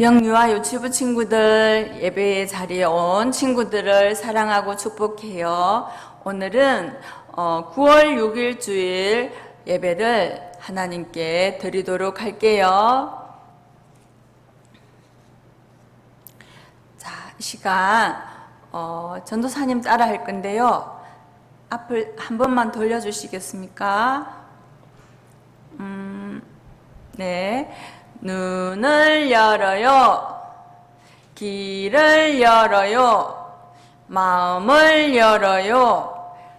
영유아 유치부 친구들, 예배의 자리에 온 친구들을 사랑하고 축복해요. 오늘은 어, 9월 6일 주일 예배를 하나님께 드리도록 할게요. 자, 이 시간 어, 전도사님 따라 할 건데요. 앞을 한 번만 돌려주시겠습니까? 음, 네. 눈을 열어요. 길을 열어요. 마음을 열어요.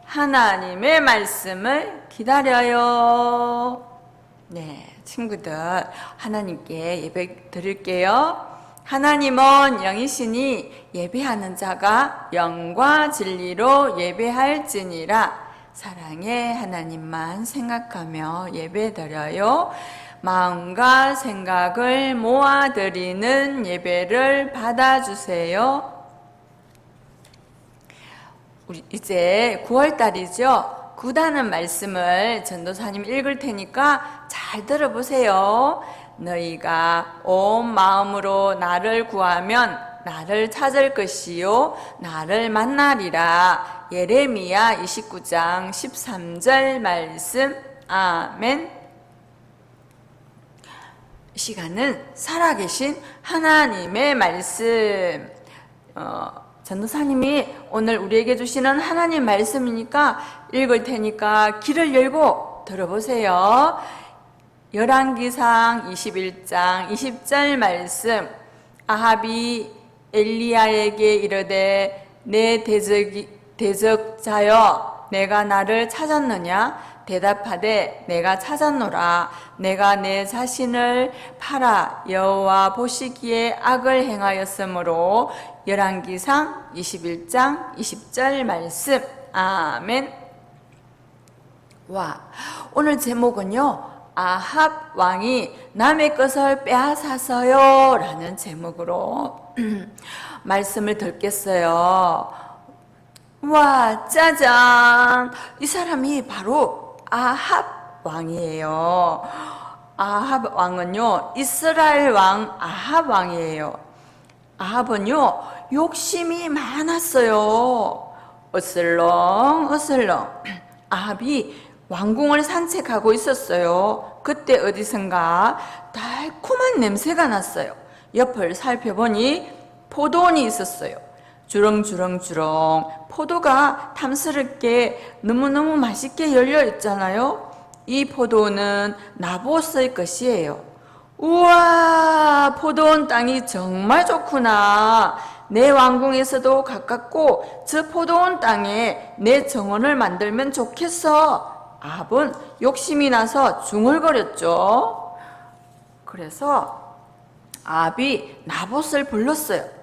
하나님의 말씀을 기다려요. 네, 친구들, 하나님께 예배 드릴게요. 하나님은 영이시니 예배하는 자가 영과 진리로 예배할지니라 사랑의 하나님만 생각하며 예배 드려요. 마음과 생각을 모아 드리는 예배를 받아주세요. 우리 이제 9월달이죠. 구다는 말씀을 전도사님 읽을 테니까 잘 들어보세요. 너희가 온 마음으로 나를 구하면 나를 찾을 것이요 나를 만나리라. 예레미야 29장 13절 말씀. 아멘. 이 시간은 살아계신 하나님의 말씀. 어, 전도사님이 오늘 우리에게 주시는 하나님 말씀이니까 읽을 테니까 귀를 열고 들어보세요. 열왕기상 21장 20절 말씀 아합이 엘리야에게 이르되 내 대적이, 대적자여 내가 나를 찾았느냐 대답하되 내가 찾았노라. 내가 내 자신을 팔아 여호와 보시기에 악을 행하였으므로. 열왕기상 21장 20절 말씀. 아멘. 와 오늘 제목은요 아합 왕이 남의 것을 빼앗아서요 라는 제목으로 말씀을 듣겠어요. 와 짜잔. 이 사람이 바로 아합 왕이에요 아합 왕은요 이스라엘 왕 아합 왕이에요 아합은요 욕심이 많았어요 어슬렁 어슬렁 아합이 왕궁을 산책하고 있었어요. 그때 어디선가 달콤한 냄새가 났어요. 옆을 살펴보니 포도원이 있었어요. 주렁주렁주렁 포도가 탐스럽게 너무너무 맛있게 열려 있잖아요. 이 포도원은 나보스의 것이에요. 우와, 포도원 땅이 정말 좋구나. 내 왕궁에서도 가깝고 저 포도원 땅에 내 정원을 만들면 좋겠어. 아합은 욕심이 나서 중얼거렸죠. 그래서 아합이 나봇을 불렀어요.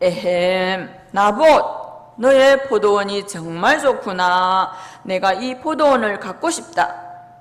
에헴, 나봇, 너의 포도원이 정말 좋구나. 내가 이 포도원을 갖고 싶다.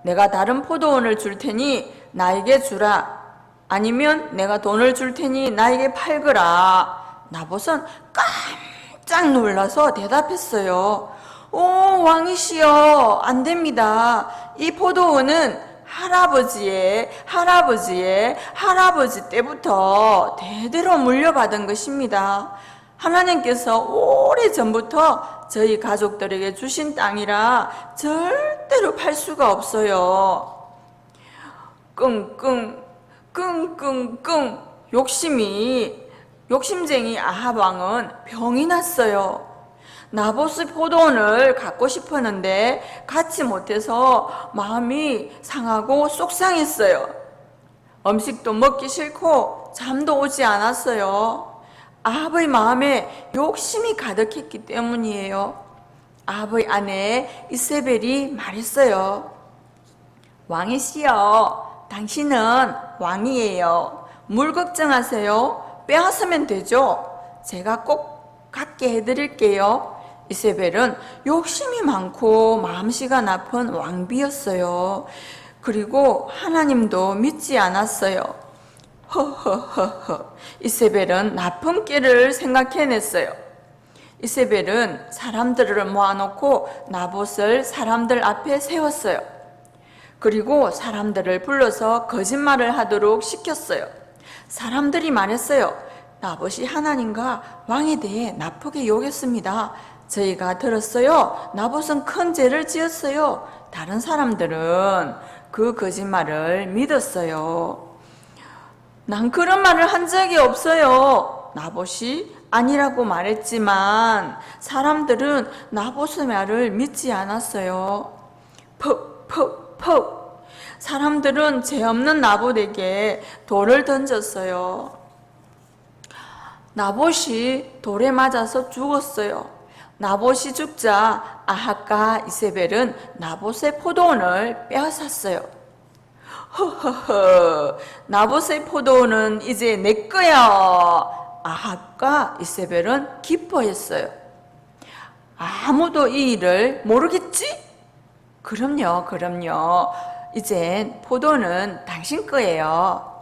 내가 다른 포도원을 줄 테니 나에게 주라. 아니면 내가 돈을 줄 테니 나에게 팔거라. 나봇은 깜짝 놀라서 대답했어요. 오, 왕이시여, 안 됩니다. 이 포도원은 할아버지의, 할아버지의, 할아버지 때부터 대대로 물려받은 것입니다. 하나님께서 오래 전부터 저희 가족들에게 주신 땅이라 절대로 팔 수가 없어요. 끙끙, 끙끙끙, 욕심이, 욕심쟁이 아합 왕은 병이 났어요. 나보스 포도원을 갖고 싶었는데 갖지 못해서 마음이 상하고 속상했어요. 음식도 먹기 싫고 잠도 오지 않았어요. 아합의 마음에 욕심이 가득했기 때문이에요. 아합의 아내 이세벨이 말했어요. 왕이시여, 당신은 왕이에요. 물 걱정하세요. 빼앗으면 되죠. 제가 꼭 갖게 해드릴게요. 이세벨은 욕심이 많고 마음씨가 나쁜 왕비였어요. 그리고 하나님도 믿지 않았어요. 허허허허. 이세벨은 나쁜 길을 생각해냈어요. 이세벨은 사람들을 모아놓고 나봇을 사람들 앞에 세웠어요. 그리고 사람들을 불러서 거짓말을 하도록 시켰어요. 사람들이 말했어요. 나봇이 하나님과 왕에 대해 나쁘게 욕했습니다. 저희가 들었어요. 나봇은 큰 죄를 지었어요. 다른 사람들은 그 거짓말을 믿었어요. 난 그런 말을 한 적이 없어요. 나봇이 아니라고 말했지만 사람들은 나봇의 말을 믿지 않았어요. 퍽 퍽 퍽 사람들은 죄 없는 나봇에게 돌을 던졌어요. 나봇이 돌에 맞아서 죽었어요. 나봇이 죽자 아합과 이세벨은 나봇의 포도원을 빼앗았어요. 허허허, 나봇의 포도원은 이제 내 거야. 아합과 이세벨은 기뻐했어요. 아무도 이 일을 모르겠지? 그럼요, 그럼요. 이젠 포도는 당신 거예요.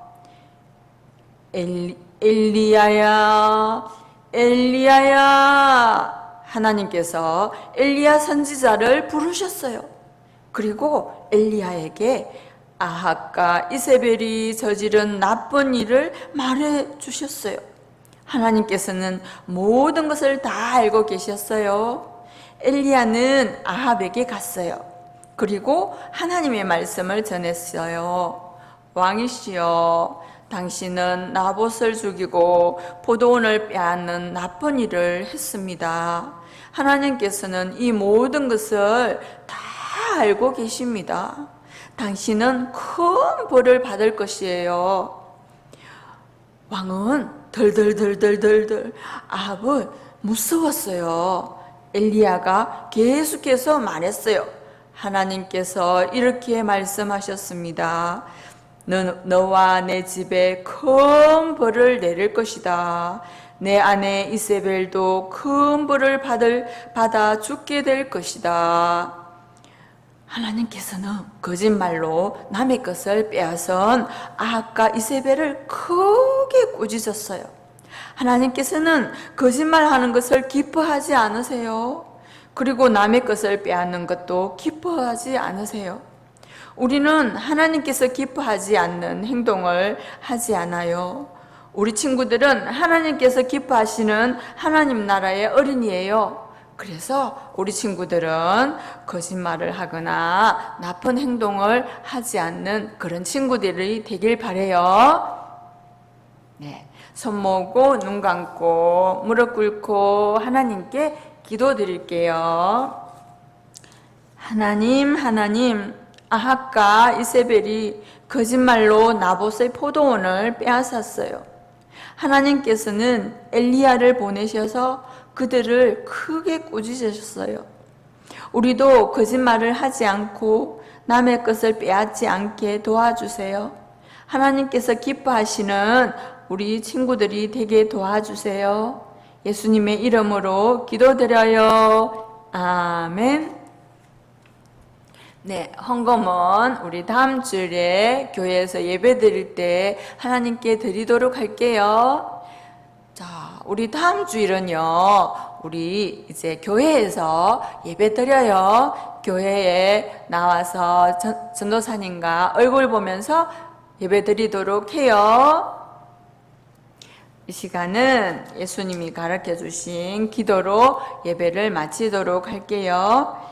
엘리, 엘리야야, 엘리야야. 하나님께서 엘리야 선지자를 부르셨어요. 그리고 엘리야에게 아합과 이세벨이 저지른 나쁜 일을 말해 주셨어요. 하나님께서는 모든 것을 다 알고 계셨어요. 엘리야는 아합에게 갔어요. 그리고 하나님의 말씀을 전했어요. 왕이시여, 당신은 나봇을 죽이고 포도원을 빼앗는 나쁜 일을 했습니다. 하나님께서는 이 모든 것을 다 알고 계십니다. 당신은 큰 벌을 받을 것이에요. 왕은 덜덜덜덜덜덜 아합을 무서웠어요. 엘리야가 계속해서 말했어요. 하나님께서 이렇게 말씀하셨습니다. 너, 너와 내 집에 큰 벌을 내릴 것이다. 내 아내 이세벨도 큰 벌을 받을, 받아 죽게 될 것이다. 하나님께서는 거짓말로 남의 것을 빼앗은 아합과 이세벨을 크게 꾸짖었어요. 하나님께서는 거짓말하는 것을 기뻐하지 않으세요. 그리고 남의 것을 빼앗는 것도 기뻐하지 않으세요. 우리는 하나님께서 기뻐하지 않는 행동을 하지 않아요. 우리 친구들은 하나님께서 기뻐하시는 하나님 나라의 어린이에요. 그래서 우리 친구들은 거짓말을 하거나 나쁜 행동을 하지 않는 그런 친구들이 되길 바래요. 네. 손 모으고 눈 감고 무릎 꿇고 하나님께 기도 드릴게요. 하나님, 하나님, 아합과 이세벨이 거짓말로 나봇의 포도원을 빼앗았어요. 하나님께서는 엘리야를 보내셔서 그들을 크게 꾸짖으셨어요. 우리도 거짓말을 하지 않고 남의 것을 빼앗지 않게 도와주세요. 하나님께서 기뻐하시는 우리 친구들이 되게 도와주세요. 예수님의 이름으로 기도드려요. 아멘. 네, 헌금은 우리 다음 주에 교회에서 예배 드릴 때 하나님께 드리도록 할게요. 자, 우리 다음 주일은요, 우리 이제 교회에서 예배 드려요. 교회에 나와서 전, 전도사님과 얼굴 보면서 예배 드리도록 해요. 이 시간은 예수님이 가르쳐 주신 기도로 예배를 마치도록 할게요.